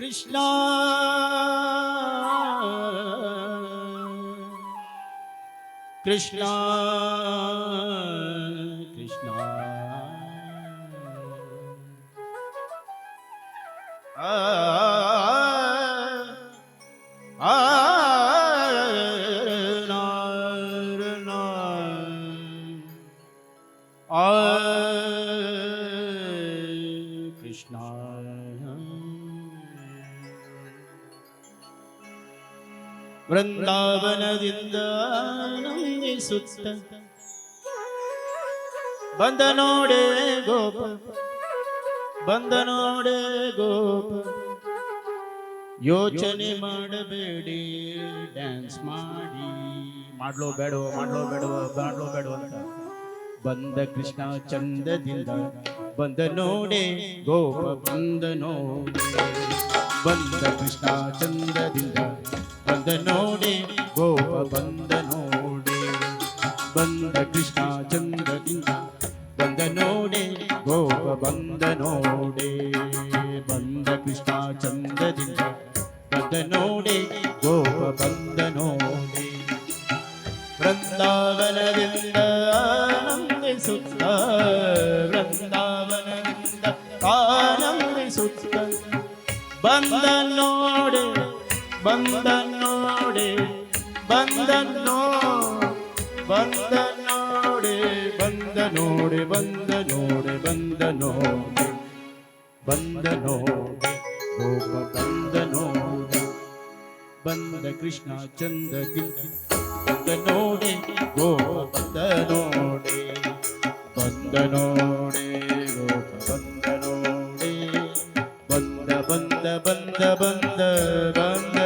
Krishna. Krishna. ವೃಂದಾವನದಿಂದ ನಂದಿಸುತ್ತ ಬಂದ ನೋಡೆ ಗೋಪ, ಬಂದ ನೋಡೆ ಗೋಪ. ಯೋಚನೆ ಮಾಡಬೇಡಿ ಡ್ಯಾನ್ಸ್ ಮಾಡಿ. ಮಾಡ್ಲೋ ಬೇಡವೋ ಮಾಡ್ಲೋ ಬೇಡವೋ, ಮಾಡ್ಲೋ ಬೇಡ ಅಂತ. ಬಂದ ಕೃಷ್ಣ ಚಂದದಿಂದ ಬಂದ ನೋಡೆ ಗೋಪ, ಬಂದ ನೋಡೆ. ಬಂದ ಕೃಷ್ಣ ಚಂದದಿಂದ ಬಂದ ನೋಡಿ ಗೋಪ ಬಂದ ನೋಡಿ. ಬಂದ ಕೃಷ್ಣ ಚಂದದಿಂದ ಬಂದ ನೋಡಿ ಗೋಪ ಬಂದ ನೋಡಿ. ಬಂದ ಕೃಷ್ಣ ಚಂದದಿಂದ ಬಂದ ನೋಡಿ ಗೋಪ ಬಂದ ನೋಡಿ. ವೃಂದಾವನದಿಂದ ಆನಂದಿಸುತ್ತ ವೃಂದಾವನದಿಂದ ಆನಂದಿಸುತ್ತ ಬಂದ ನೋಡಿ, ಬಂದ ನೋಡೆ ಬಂದ ನೋ ಬಂದ ನೋಡೆ ಬಂದ ನೋಡೆ ಬಂದ ನೋಡೆ ಬಂದ ನೋಡೆ ಬಂದ ನೋಡೆ ಗೋಪ ಬಂದ ನೋಡೆ ಬಂದ ಕೃಷ್ಣ ಚಂದದಿಂದ ಬಂದ ನೋಡೆ ಗೋಪ ಬಂದ ನೋಡೆ ಬಂದ ನೋಡೆ ಗೋಪ ಬಂದ ನೋಡೆ ಬಂದ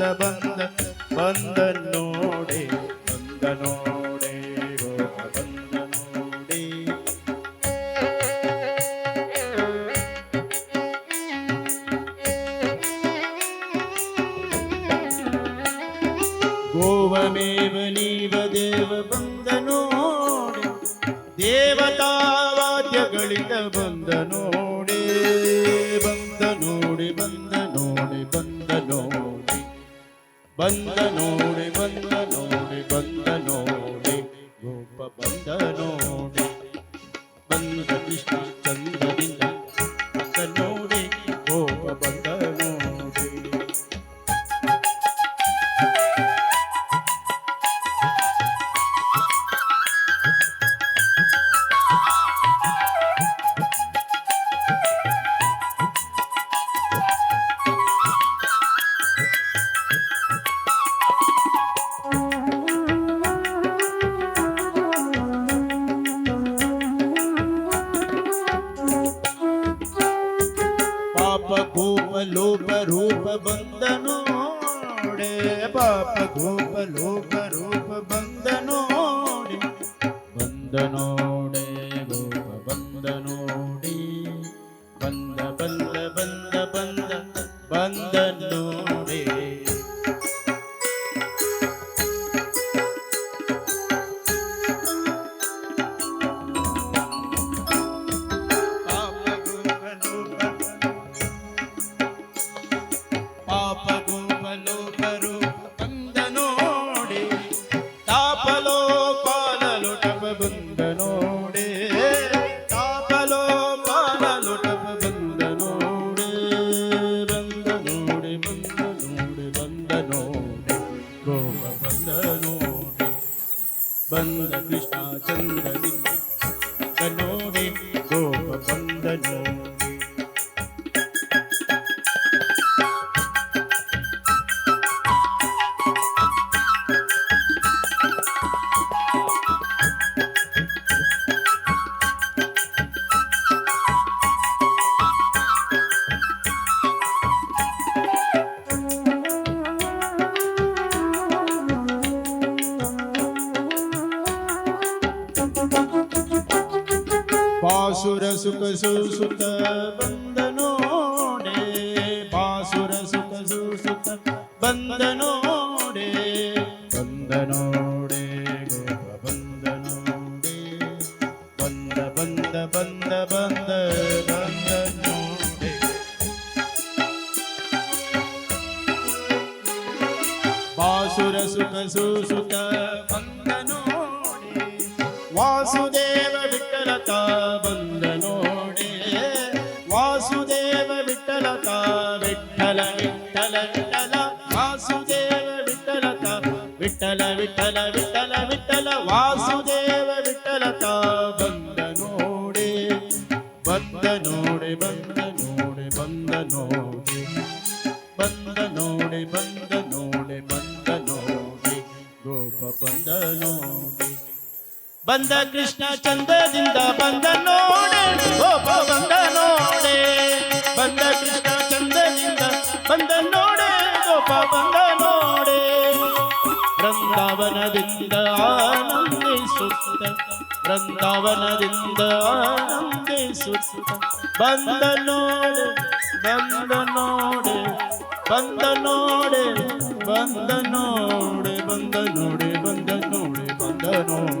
ಬಂದ ಬಂದ ಬಂದ ನೋಡೆ ಬಂದ ನೋಡೆ ಗೋಪ ಬಂದ ನೋಡೆ ಗೋವಮೇವ ನೀವ ದೇವ ಬಂದ ನೋಡೆ ದೇವತಾವಾದ್ಯಗಳಿಂದ ಬಂದ ನೋಡೆ ಬಂದ ನೋಡೆ ಬಂದ ಬಂದ ನೋಡೆ ಬಂದ ನೋಡೆ ಬಂದ ನೋಡೆ ಗೋಪ ಬಂದ ನೋಡೆ ಕೂಪ ಲೋಪ ರೂಪ ಬಂದ ನೋಡೆ. ಪಾಪ ಕೂಪ ಲೋಪ ರೂಪ ಬಂದ ನೋಡೆ बंद कृष्णा चन्द्र मनोरे गोपबन्दनो ಬಾಸುರ ಸುಖ ಸುಸುತ ಬಂದ ನೋಡೆ ಬಾಸುರ ಸುಖ ಸುಸುತ ಬಂದ ನೋಡೆ ಬಂದ ನೋಡೆ ಗೋಪ ಬಂದ ನೋಡೆ ಬಂದ ಬಂದ ಬಂದ ಬಂದ ಬಂದ ನೋಡೆ ಬಾಸುರ ಸುಖ ಸುಸುತ ವಿಠಲ ವಿಠಲ ವಿಠಲ ವಿಠಲ, ವಾಸುದೇವ ವಿಠಲತ ಬಂದ ನೋಡೆ ಬಂದ ನೋಡೆ, ಬಂದ ಬಂದ ನೋಡೆ, ಬಂದ ಬಂದ ನೋಡೆ, ಬಂದ ಗೋಪ ಬಂದ ನೋಡೆ. ಬಂದ ಕೃಷ್ಣ ಚಂದದಿಂದ ಬಂದ ನೋಡೆ, ಗೋಪ ಬಂದ ನೋಡೆ. ಬಂದ ಕೃಷ್ಣ ಚಂದದಿಂದ ಬಂದ ನೋಡೆ, ಗೋಪ ಬಂದ ಬೃಂದಾವನದಿಂದ ಆನಂದಿಸುತ್ತ ಬೃಂದಾವನದಿಂದ ಆನಂದಿಸುತ್ತ ಬಂದ ನೋಡೆ ಬಂದ ನೋಡೆ ಬಂದ ನೋಡೆ ಬಂದ ನೋಡೆ ಬಂದ ನೋಡೆ ಬಂದ ನೋಡೆ ಬಂದ ನೋಡೆ.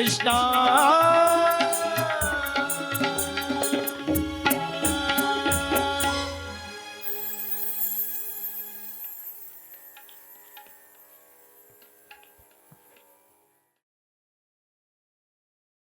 Krishna.